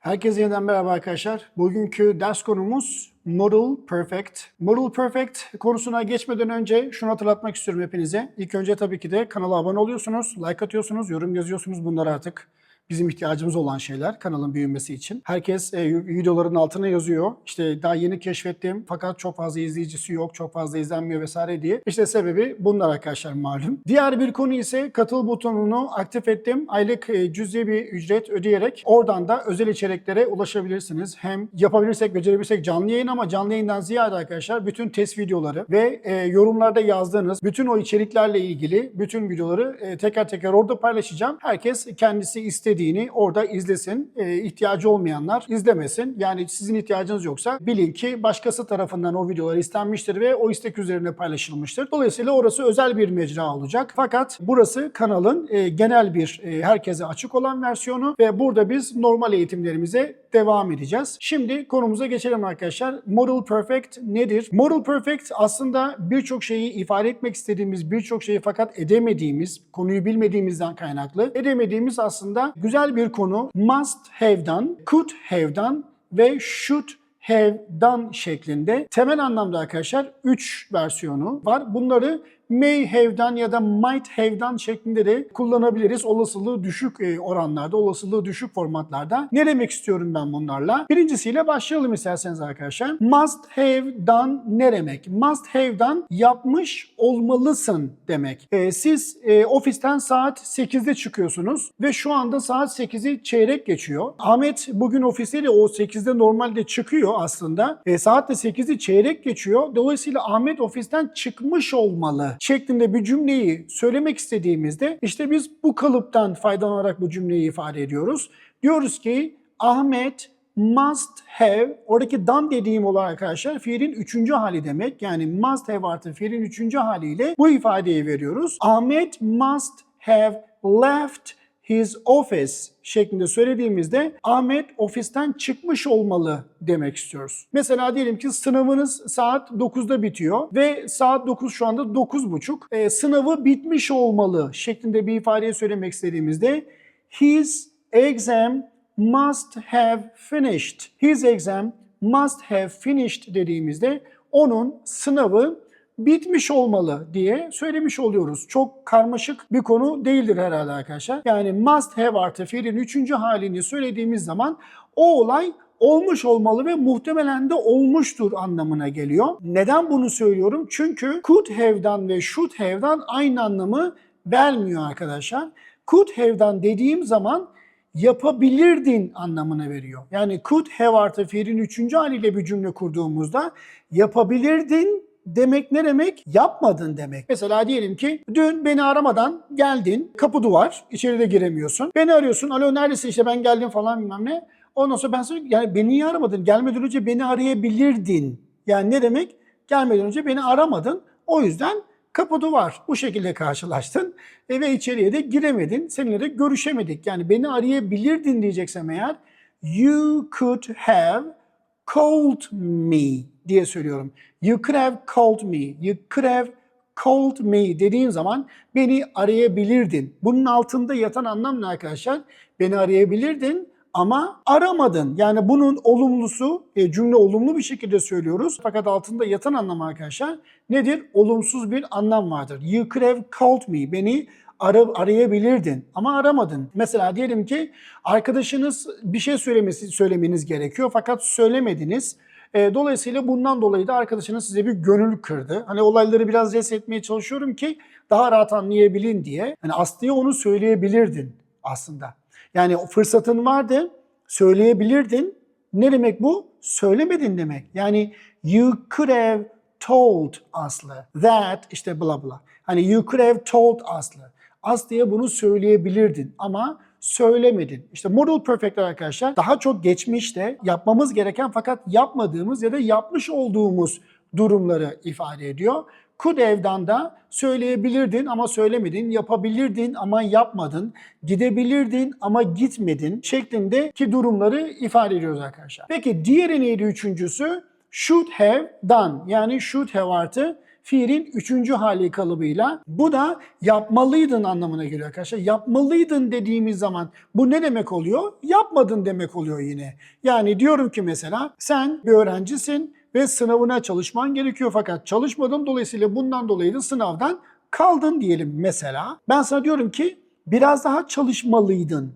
Herkese yeniden merhaba arkadaşlar. Bugünkü ders konumuz Model Perfect. Model Perfect konusuna geçmeden önce şunu hatırlatmak istiyorum hepinize. İlk önce tabii ki de kanala abone oluyorsunuz, like atıyorsunuz, yorum yazıyorsunuz. Bunlar artık bizim ihtiyacımız olan şeyler kanalın büyümesi için. Herkes e, videoların altına yazıyor. İşte daha yeni keşfettim fakat çok fazla izleyicisi yok, çok fazla izlenmiyor vesaire diye. İşte sebebi bunlar arkadaşlar malum. Diğer bir konu ise katıl butonunu aktif ettim. Aylık e, cüzi bir ücret ödeyerek oradan da özel içeriklere ulaşabilirsiniz. Hem yapabilirsek, becerebilirsek canlı yayın ama canlı yayından ziyade arkadaşlar bütün test videoları ve e, yorumlarda yazdığınız bütün o içeriklerle ilgili bütün videoları e, teker teker orada paylaşacağım. Herkes kendisi istediğini orada izlesin. E, ihtiyacı olmayanlar izlemesin. Yani sizin ihtiyacınız yoksa bilin ki başkası tarafından o videolar istenmiştir ve o istek üzerine paylaşılmıştır. Dolayısıyla orası özel bir mecra olacak. Fakat burası kanalın e, genel bir e, herkese açık olan versiyonu ve burada biz normal eğitimlerimize devam edeceğiz. Şimdi konumuza geçelim arkadaşlar. Model Perfect nedir? Model Perfect aslında birçok şeyi ifade etmek istediğimiz birçok şeyi fakat edemediğimiz, konuyu bilmediğimizden kaynaklı edemediğimiz aslında güzel bir konu. Must have'dan, could have'dan ve should have done şeklinde temel anlamda arkadaşlar 3 versiyonu var. Bunları may have'dan ya da might have'dan şeklinde de kullanabiliriz. Olasılığı düşük e, oranlarda, olasılığı düşük formatlarda. Ne demek istiyorum ben bunlarla? Birincisiyle başlayalım isterseniz arkadaşlar. Must have done ne demek? Must have'dan yapmış olmalısın demek. E, siz e, ofisten saat 8'de çıkıyorsunuz ve şu anda saat 8'i çeyrek geçiyor. Ahmet bugün ofiste de o 8'de normalde çıkıyor aslında. E, saat de 8'i çeyrek geçiyor. Dolayısıyla Ahmet ofisten çıkmış olmalı şeklinde bir cümleyi söylemek istediğimizde işte biz bu kalıptan faydalanarak bu cümleyi ifade ediyoruz. Diyoruz ki Ahmet must have, oradaki done dediğim olan arkadaşlar fiilin üçüncü hali demek. Yani must have artı fiilin üçüncü haliyle bu ifadeyi veriyoruz. Ahmet must have left his office şeklinde söylediğimizde Ahmet ofisten çıkmış olmalı demek istiyoruz. Mesela diyelim ki sınavınız saat 9'da bitiyor ve saat 9 şu anda 9.30. E, sınavı bitmiş olmalı şeklinde bir ifadeyi söylemek istediğimizde his exam must have finished. His exam must have finished dediğimizde onun sınavı bitmiş olmalı diye söylemiş oluyoruz. Çok karmaşık bir konu değildir herhalde arkadaşlar. Yani must have artı fiilin üçüncü halini söylediğimiz zaman o olay olmuş olmalı ve muhtemelen de olmuştur anlamına geliyor. Neden bunu söylüyorum? Çünkü could have'dan ve should have'dan aynı anlamı vermiyor arkadaşlar. Could have'dan dediğim zaman yapabilirdin anlamına veriyor. Yani could have artı fiilin üçüncü haliyle bir cümle kurduğumuzda yapabilirdin demek ne demek? Yapmadın demek. Mesela diyelim ki dün beni aramadan geldin, kapı duvar, içeride giremiyorsun. Beni arıyorsun, alo neredesin işte ben geldim falan bilmem ne. Ondan sonra ben sana yani beni niye aramadın? Gelmeden önce beni arayabilirdin. Yani ne demek? Gelmeden önce beni aramadın. O yüzden kapı duvar. Bu şekilde karşılaştın e, ve içeriye de giremedin. Seninle de görüşemedik. Yani beni arayabilirdin diyeceksem eğer you could have called me diye söylüyorum. You could have called me. You could have called me dediğin zaman beni arayabilirdin. Bunun altında yatan anlam ne arkadaşlar? Beni arayabilirdin ama aramadın. Yani bunun olumlusu, e, cümle olumlu bir şekilde söylüyoruz. Fakat altında yatan anlam arkadaşlar nedir? Olumsuz bir anlam vardır. You could have called me. Beni ara, arayabilirdin ama aramadın. Mesela diyelim ki arkadaşınız bir şey söylemesi söylemeniz gerekiyor fakat söylemediniz. E, dolayısıyla bundan dolayı da arkadaşınız size bir gönül kırdı. Hani olayları biraz resmetmeye çalışıyorum ki daha rahat anlayabilin diye. Hani Aslı'ya onu söyleyebilirdin aslında. Yani fırsatın vardı, söyleyebilirdin. Ne demek bu? Söylemedin demek. Yani you could have told Aslı that işte bla bla. Hani you could have told Aslı. Aslı'ya bunu söyleyebilirdin ama söylemedin. İşte model perfect'ler arkadaşlar daha çok geçmişte yapmamız gereken fakat yapmadığımız ya da yapmış olduğumuz durumları ifade ediyor. Could have'dan da söyleyebilirdin ama söylemedin, yapabilirdin ama yapmadın, gidebilirdin ama gitmedin şeklindeki durumları ifade ediyoruz arkadaşlar. Peki diğeri neydi üçüncüsü? Should have done yani should have artı fiilin üçüncü hali kalıbıyla. Bu da yapmalıydın anlamına geliyor arkadaşlar. Yapmalıydın dediğimiz zaman bu ne demek oluyor? Yapmadın demek oluyor yine. Yani diyorum ki mesela sen bir öğrencisin ve sınavına çalışman gerekiyor fakat çalışmadın dolayısıyla bundan dolayı da sınavdan kaldın diyelim mesela. Ben sana diyorum ki biraz daha çalışmalıydın.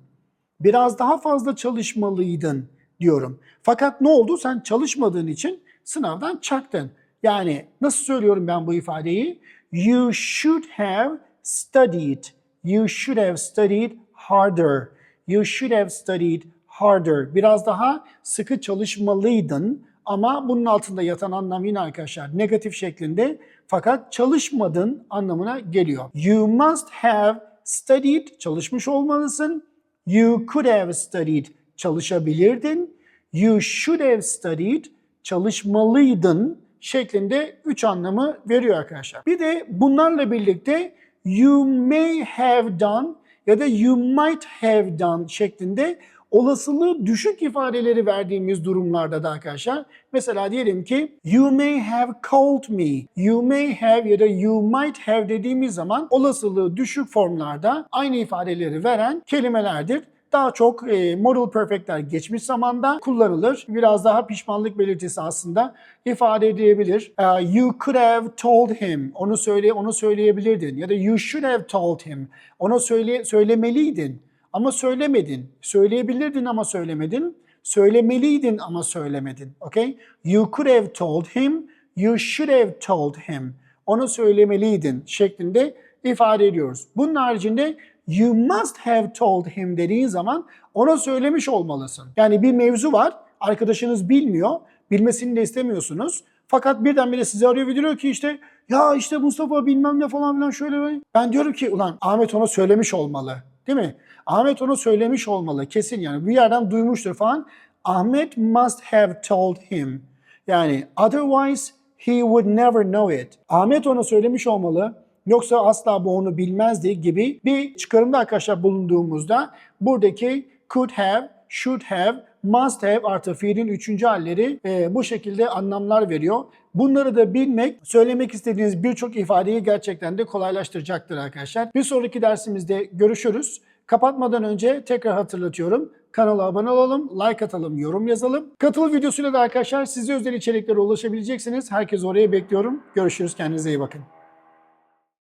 Biraz daha fazla çalışmalıydın diyorum. Fakat ne oldu? Sen çalışmadığın için sınavdan çaktın. Yani nasıl söylüyorum ben bu ifadeyi? You should have studied. You should have studied harder. You should have studied harder. Biraz daha sıkı çalışmalıydın ama bunun altında yatan anlam yine arkadaşlar negatif şeklinde fakat çalışmadın anlamına geliyor. You must have studied, çalışmış olmalısın. You could have studied, çalışabilirdin. You should have studied, çalışmalıydın şeklinde üç anlamı veriyor arkadaşlar. Bir de bunlarla birlikte you may have done ya da you might have done şeklinde olasılığı düşük ifadeleri verdiğimiz durumlarda da arkadaşlar mesela diyelim ki you may have called me, you may have ya da you might have dediğimiz zaman olasılığı düşük formlarda aynı ifadeleri veren kelimelerdir. Daha çok e, modal perfectler geçmiş zamanda kullanılır. Biraz daha pişmanlık belirtisi aslında ifade edebilir. Uh, you could have told him. Onu söyle onu söyleyebilirdin ya da you should have told him. Ona söyle söylemeliydin ama söylemedin. Söyleyebilirdin ama söylemedin. Söylemeliydin ama söylemedin. Okay? You could have told him. You should have told him. Onu söylemeliydin şeklinde ifade ediyoruz. Bunun haricinde you must have told him dediğin zaman ona söylemiş olmalısın. Yani bir mevzu var, arkadaşınız bilmiyor, bilmesini de istemiyorsunuz. Fakat birdenbire sizi arıyor ve diyor ki işte ya işte Mustafa bilmem ne falan filan şöyle böyle. Ben diyorum ki ulan Ahmet ona söylemiş olmalı. Değil mi? Ahmet onu söylemiş olmalı kesin yani bir yerden duymuştur falan. Ahmet must have told him. Yani otherwise he would never know it. Ahmet ona söylemiş olmalı. Yoksa asla bu onu bilmezdi gibi bir çıkarımda arkadaşlar bulunduğumuzda buradaki could have, should have, must have artı fiilin üçüncü halleri e, bu şekilde anlamlar veriyor. Bunları da bilmek söylemek istediğiniz birçok ifadeyi gerçekten de kolaylaştıracaktır arkadaşlar. Bir sonraki dersimizde görüşürüz. Kapatmadan önce tekrar hatırlatıyorum. Kanala abone olalım, like atalım, yorum yazalım. Katıl videosuyla da arkadaşlar size özel içeriklere ulaşabileceksiniz. Herkes oraya bekliyorum. Görüşürüz. Kendinize iyi bakın.